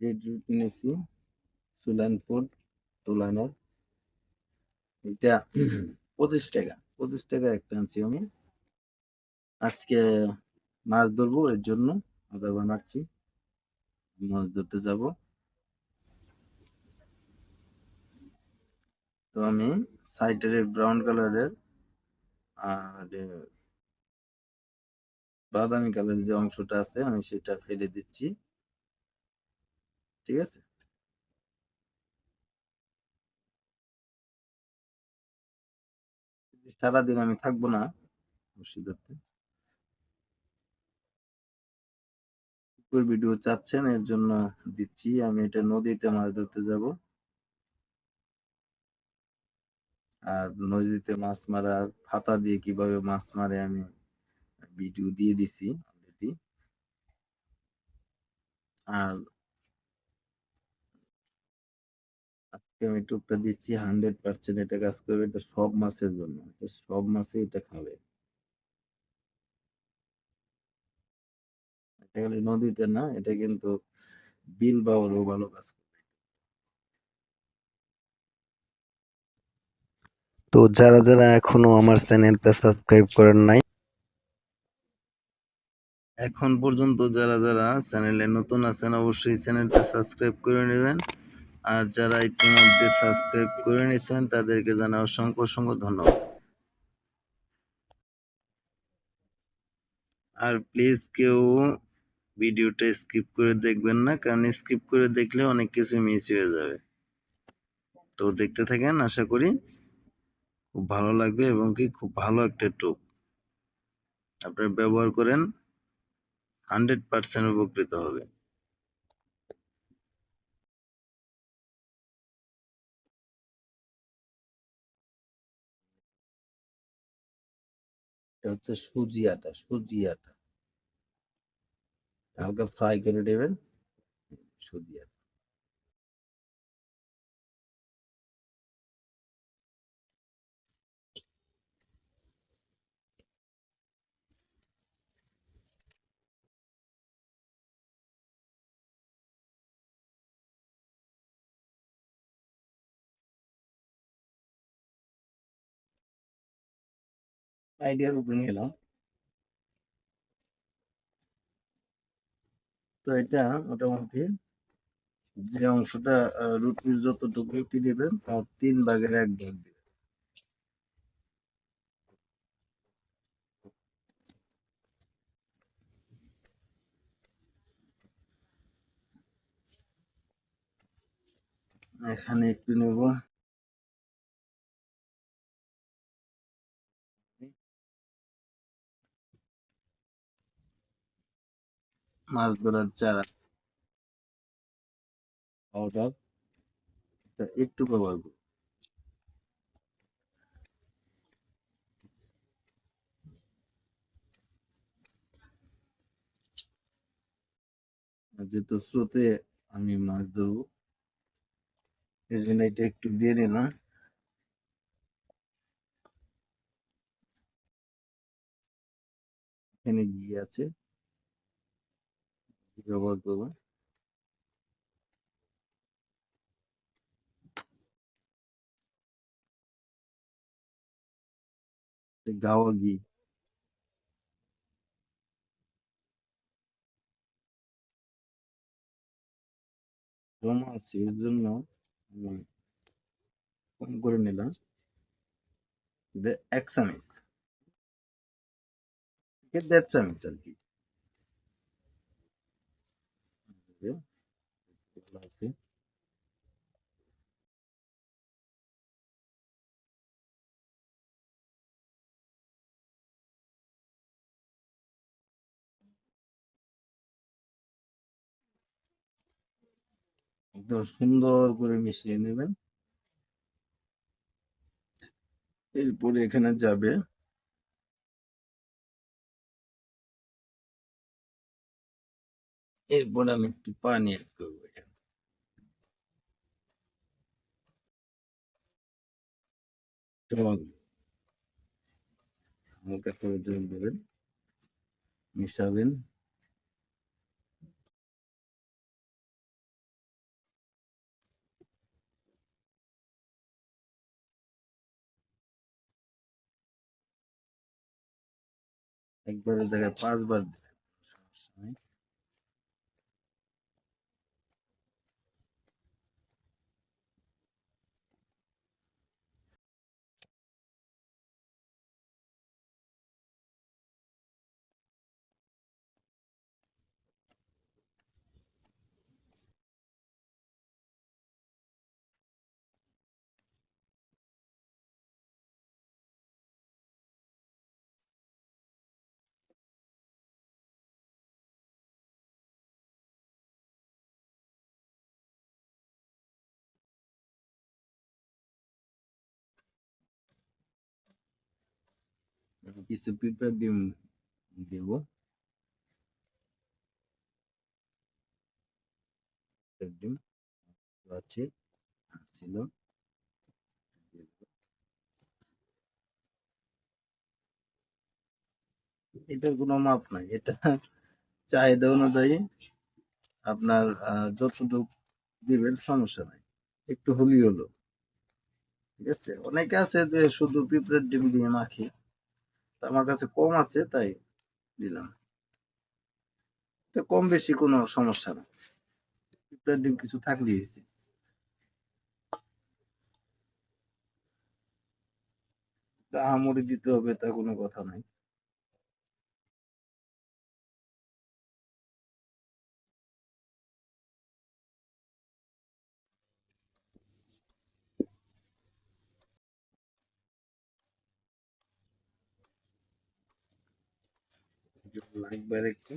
এই জুট কিনেছি সুলানপুর তুলানের। এটা পঁচিশ টাকা পঁচিশ টাকা একটা আনছি আমি। আজকে মাছ ধরবো, এর জন্য আদা বানাচ্ছি। মাছ ধরতে যাব। তো আমি সাইডের ব্রাউন কালারের আর বাদামি কালারের যে অংশটা আছে, আমি সেটা ফেলে দিচ্ছি। ঠিক আছে? সারাদিন আমি থাকব না পুকুর ভিডিও চাচ্ছেন, এর জন্য দিচ্ছি। আমি এটা নদীতে মাছ ধরতে যাব। আর নদীতে মাছ মারার ফাতা দিয়ে কীভাবে মাছ মারে আমি ভিডিও দিয়ে দিছি অলরেডি আর আজকে আমি টুকটা দিচ্ছি হান্ড্রেড পার্সেন্ট এটা কাজ করবে এটা সব মাছের জন্য সব মাছে এটা খাবে। এটা খালি নদীতে না, এটা কিন্তু বিল বাউরও ভালো কাজ করবে। তো যারা যারা এখনও আমার চ্যানেলটা সাবস্ক্রাইব করেন নাই, এখন পর্যন্ত যারা যারা চ্যানেলে নতুন আছেন, অবশ্যই চ্যানেলটা সাবস্ক্রাইব করে নেবেন। আর যারা ইতিমধ্যে সাবস্ক্রাইব করে নিয়েছেন, তাদেরকে জানা অসংখ্য অসংখ্য ধন্যবাদ। আর প্লিজ কেউ ভিডিওটা স্কিপ করে দেখবেন না, কারণ স্কিপ করে দেখলে অনেক কিছু মিস হয়ে যাবে। তো দেখতে থাকেন, আশা করি খুব ভালো লাগবে এবং কি খুব ভালো একটা টোপ আপনার ব্যবহার করেন হান্ড্রেড পার্সেন্ট উপকৃত হবে। এটা হচ্ছে সুজি আটা সুজি আটা। হালকা ফ্রাই করে নেবেন সুজি আটা। আইডিয়ার উপরে নিলাম তো এটা মোটামুটি যে অংশটা আহ, রুটির যতটুকু রুটি নেবেন তার তিন ভাগের এক ভাগ দিবেন। এখানে একটু নেব। মাছ ধরার চারা এটা একটু ব্যবহার আর যেহেতু স্রোতে আমি মাছ ধরবো এই জন্য এটা একটু দিয়ে নিলাম। এখানে গিয়ে আছে। ব্যবহার করব? এটা গাওয়া ঘি জমা আছে, এর জন্য আমি কম করে নিলাম। এক চামচ দেড় চামচ আর কি। একদম সুন্দর করে মিশিয়ে নেবেন। এরপরে এখানে যাবে। এরপর আমি একটু পানি করব হালকা করে জল দেবেন মিশাবেন একবারের জায়গায় পাঁচবার কিছু পিঁপড়ার ডিম দেব ডিম আছে ছিল এটার কোনো মাপ নাই এটা চাহিদা অনুযায়ী আপনার যতটুকু দিবেন সমস্যা নাই একটু হলি হলো ঠিক আছে অনেকে আছে যে শুধু পিঁপড়ের ডিম দিয়ে মাখি আমার কাছে কম আছে, তাই দিলাম। কম বেশি কোনো সমস্যা না। ডিম কিছু থাকলে হয়েছে। তা আহামরি দিতে হবে তা কোনো কথা নাই। লাগবে আর একটু।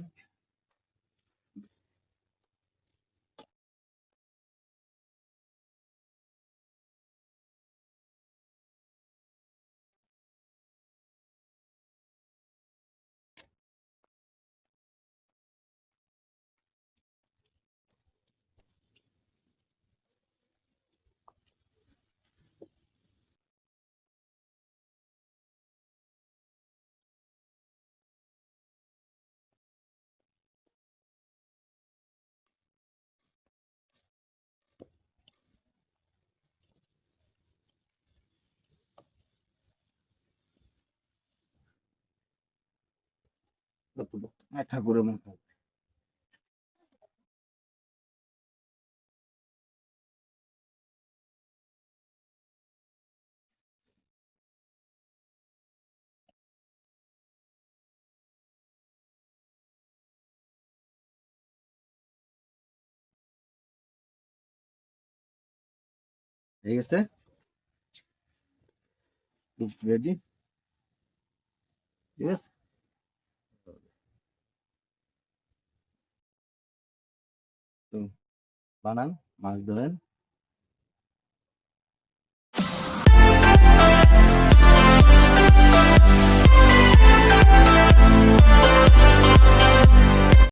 ঠাকুরের মতো ঠিক আছে রেডি ঠিক আছে তো বানান মাছ ধরেন